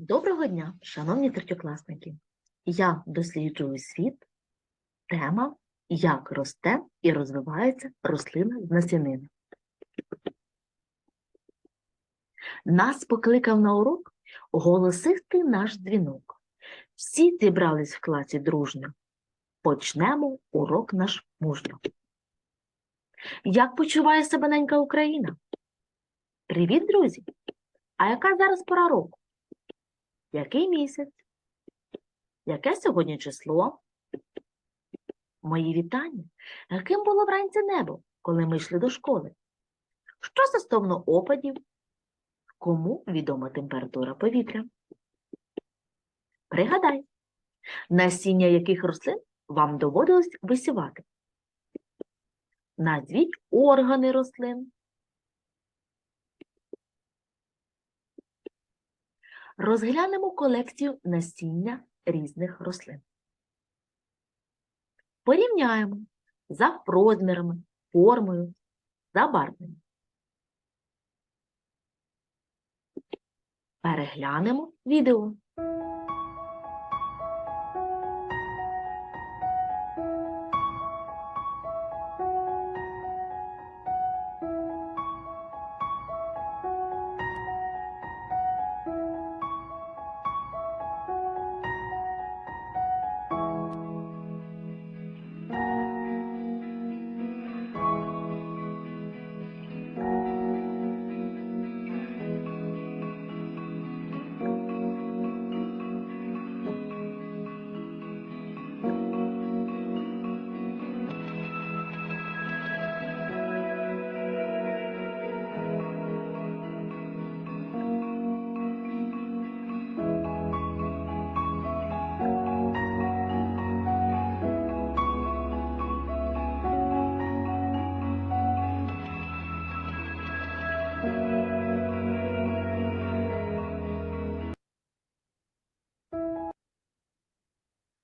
Доброго дня, шановні третьокласники! Я досліджую світ. Тема Як росте і розвивається рослина з насінини. Нас покликав на урок голосистий наш дзвінок. Всі зібрались в класі дружньо. Почнемо урок наш мужньо. Як почуває себе ненька Україна? Привіт, друзі! А яка зараз пора року? Який місяць? Яке сьогодні число? Мої вітання. Яким було вранці небо, коли ми йшли до школи? Що стосовно опадів? Кому відома температура повітря? Пригадай, насіння яких рослин вам доводилось висівати? Назвіть органи рослин. Розглянемо колекцію насіння різних рослин. Порівняємо за розмірами, формою, забарвленням. Переглянемо відео.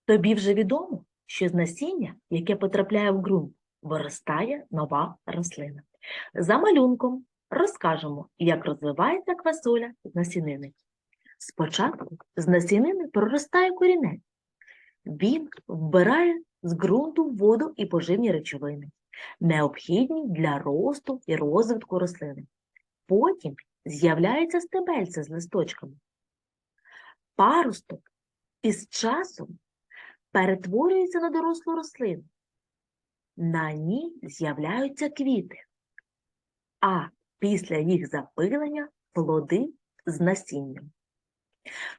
Тобі вже відомо, що з насіння, яке потрапляє в ґрунт, виростає нова рослина. За малюнком розкажемо, як розвивається квасоля з насінини. Спочатку з насінини проростає корінець. Він вбирає з ґрунту воду і поживні речовини, необхідні для росту і розвитку рослини. Потім з'являється стебельце з листочками. Паросток із часом перетворюється на дорослу рослину. На ній з'являються квіти, а після їх запилення плоди з насінням.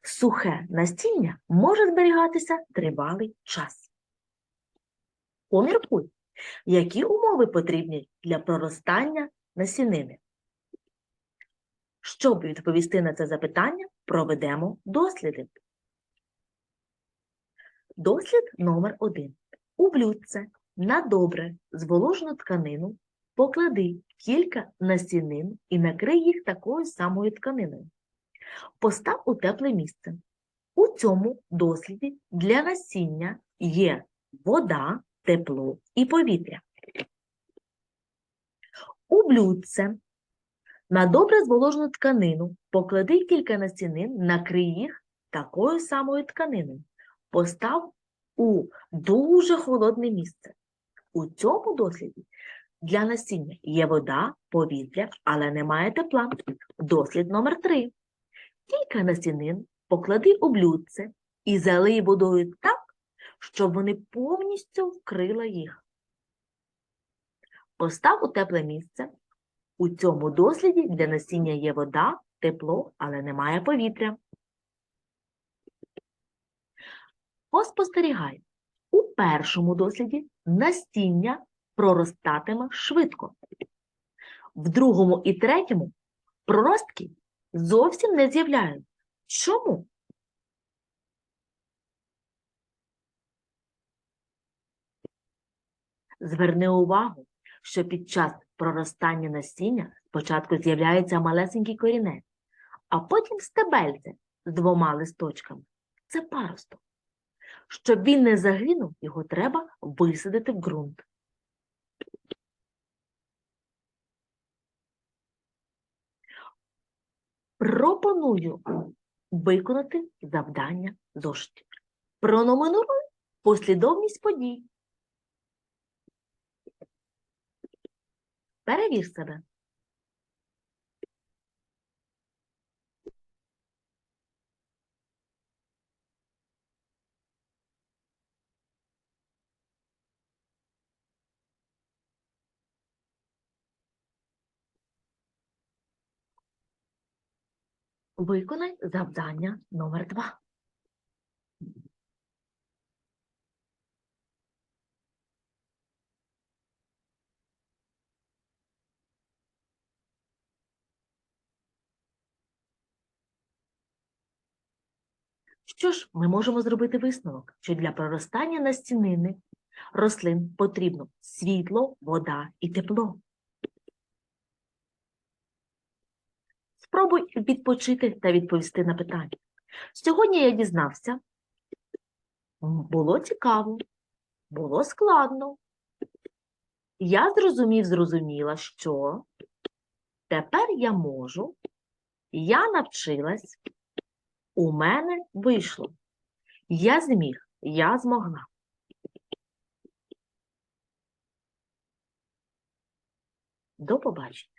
Сухе насіння може зберігатися тривалий час. Поміркуй, які умови потрібні для проростання насінини. Щоб відповісти на це запитання, проведемо досліди. Дослід номер 1 У блюдце на добре зволожену тканину поклади кілька насінин і накрий їх такою самою тканиною. Постав у тепле місце. У цьому досліді для насіння є вода, тепло і повітря. У блюдце на добре зволожену тканину поклади кілька насінин, накрий їх такою самою тканиною постав у дуже холодне місце. У цьому досліді для насіння є вода, повітря, але немає тепла. Дослід номер 3 Кілька насінин поклади у блюдце і залий водою так, щоб вони повністю вкрила їх. Постав у тепле місце. У цьому досліді для насіння є вода, тепло, але немає повітря. Поспостерігай. У першому досліді насіння проростатиме швидко. В другому і третьому проростки зовсім не з'являють. Чому? Зверни увагу, що під час проростання насіння спочатку з'являється малесенький корінець, а потім стебельце з двома листочками. Це паросток. Щоб він не загинув, його треба висадити в ґрунт. Пропоную виконати завдання зошитів. Пронумеруй послідовність подій. Перевір себе. Виконай завдання номер два. Що ж, ми можемо зробити висновок, що для проростання настінини рослин потрібно світло, вода і тепло. Спробуй відпочити та відповісти на питання. Сьогодні я дізнався, було цікаво, було складно. Я зрозумів, зрозуміла, що тепер я можу, я навчилась, у мене вийшло. Я зміг, я змогла. До побачення.